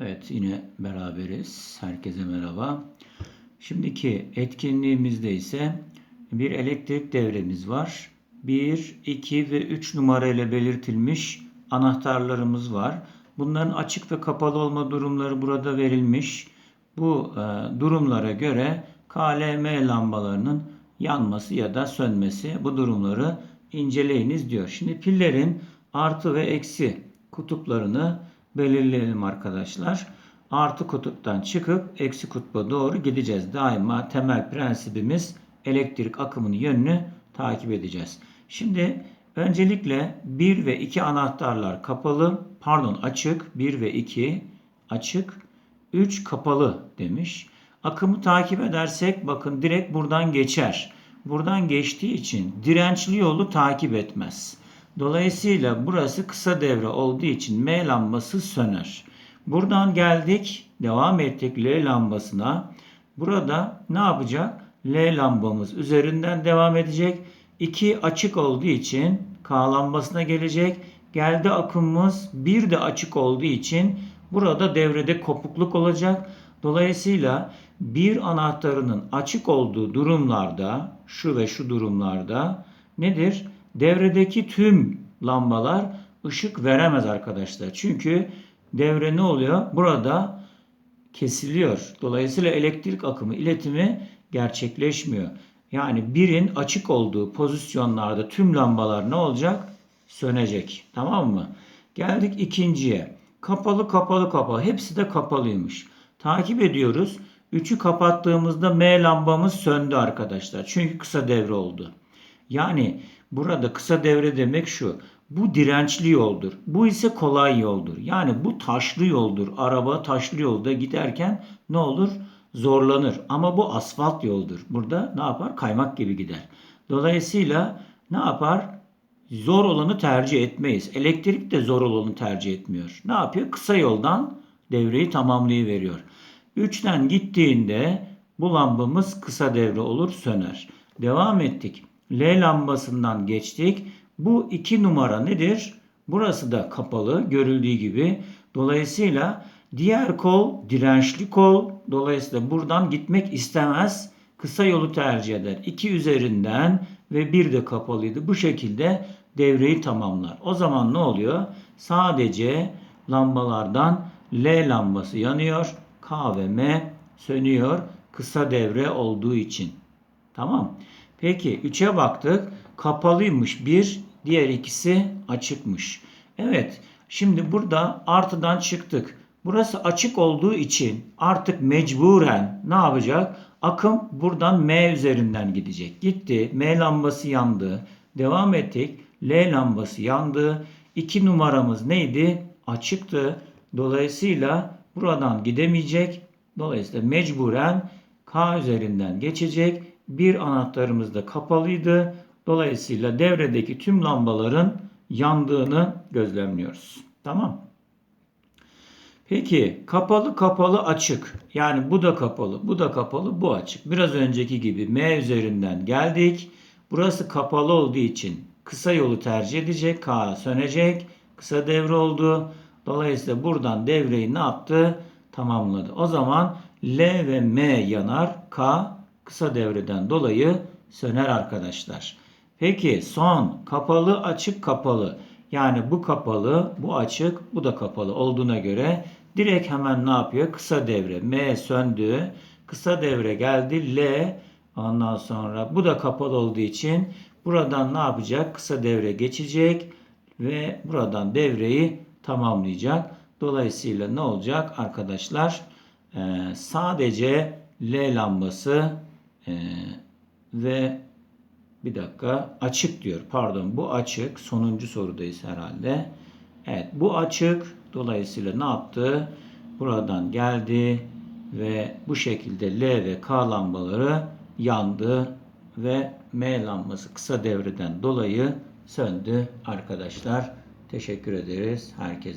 Evet yine beraberiz. Herkese merhaba. Şimdiki etkinliğimizde ise bir elektrik devremiz var. 1, 2 ve 3 numara ile belirtilmiş anahtarlarımız var. Bunların açık ve kapalı olma durumları burada verilmiş. Bu e, durumlara göre KLM lambalarının yanması ya da sönmesi bu durumları inceleyiniz diyor. Şimdi pillerin artı ve eksi kutuplarını belirleyelim arkadaşlar. Artı kutuptan çıkıp eksi kutba doğru gideceğiz. Daima temel prensibimiz elektrik akımının yönünü takip edeceğiz. Şimdi öncelikle 1 ve 2 anahtarlar kapalı, pardon açık, 1 ve 2 açık, 3 kapalı demiş. Akımı takip edersek bakın direkt buradan geçer. Buradan geçtiği için dirençli yolu takip etmez. Dolayısıyla burası kısa devre olduğu için M lambası söner. Buradan geldik, devam ettik L lambasına. Burada ne yapacak? L lambamız üzerinden devam edecek. 2 açık olduğu için K lambasına gelecek. Geldi akımımız 1 de açık olduğu için burada devrede kopukluk olacak. Dolayısıyla bir anahtarının açık olduğu durumlarda şu ve şu durumlarda nedir? Devredeki tüm lambalar ışık veremez arkadaşlar. Çünkü devre ne oluyor? Burada kesiliyor. Dolayısıyla elektrik akımı iletimi gerçekleşmiyor. Yani birin açık olduğu pozisyonlarda tüm lambalar ne olacak? Sönecek. Tamam mı? Geldik ikinciye. Kapalı kapalı kapalı. Hepsi de kapalıymış. Takip ediyoruz. Üçü kapattığımızda M lambamız söndü arkadaşlar. Çünkü kısa devre oldu. Yani burada kısa devre demek şu. Bu dirençli yoldur. Bu ise kolay yoldur. Yani bu taşlı yoldur. Araba taşlı yolda giderken ne olur? Zorlanır. Ama bu asfalt yoldur. Burada ne yapar? Kaymak gibi gider. Dolayısıyla ne yapar? Zor olanı tercih etmeyiz. Elektrik de zor olanı tercih etmiyor. Ne yapıyor? Kısa yoldan devreyi tamamlayıveriyor. 3'ten gittiğinde bu lambamız kısa devre olur söner. Devam ettik. L lambasından geçtik. Bu iki numara nedir? Burası da kapalı görüldüğü gibi. Dolayısıyla diğer kol dirençli kol. Dolayısıyla buradan gitmek istemez. Kısa yolu tercih eder. 2 üzerinden ve bir de kapalıydı. Bu şekilde devreyi tamamlar. O zaman ne oluyor? Sadece lambalardan L lambası yanıyor. K ve M sönüyor. Kısa devre olduğu için. Tamam. Peki 3'e baktık. Kapalıymış bir, diğer ikisi açıkmış. Evet. Şimdi burada artıdan çıktık. Burası açık olduğu için artık mecburen ne yapacak? Akım buradan M üzerinden gidecek. Gitti. M lambası yandı. Devam ettik. L lambası yandı. 2 numaramız neydi? Açıktı. Dolayısıyla buradan gidemeyecek. Dolayısıyla mecburen K üzerinden geçecek. Bir anahtarımız da kapalıydı. Dolayısıyla devredeki tüm lambaların yandığını gözlemliyoruz. Tamam. Peki kapalı kapalı açık. Yani bu da kapalı, bu da kapalı, bu açık. Biraz önceki gibi M üzerinden geldik. Burası kapalı olduğu için kısa yolu tercih edecek. K sönecek. Kısa devre oldu. Dolayısıyla buradan devreyi ne yaptı? Tamamladı. O zaman L ve M yanar. K kısa devreden dolayı söner arkadaşlar. Peki son kapalı açık kapalı. Yani bu kapalı, bu açık, bu da kapalı olduğuna göre direkt hemen ne yapıyor? Kısa devre. M söndü. Kısa devre geldi. L ondan sonra bu da kapalı olduğu için buradan ne yapacak? Kısa devre geçecek ve buradan devreyi tamamlayacak. Dolayısıyla ne olacak arkadaşlar? Ee, sadece L lambası e, ve bir dakika açık diyor. Pardon bu açık. Sonuncu sorudayız herhalde. Evet bu açık. Dolayısıyla ne yaptı? Buradan geldi ve bu şekilde L ve K lambaları yandı ve M lambası kısa devreden dolayı söndü arkadaşlar. Teşekkür ederiz herkese.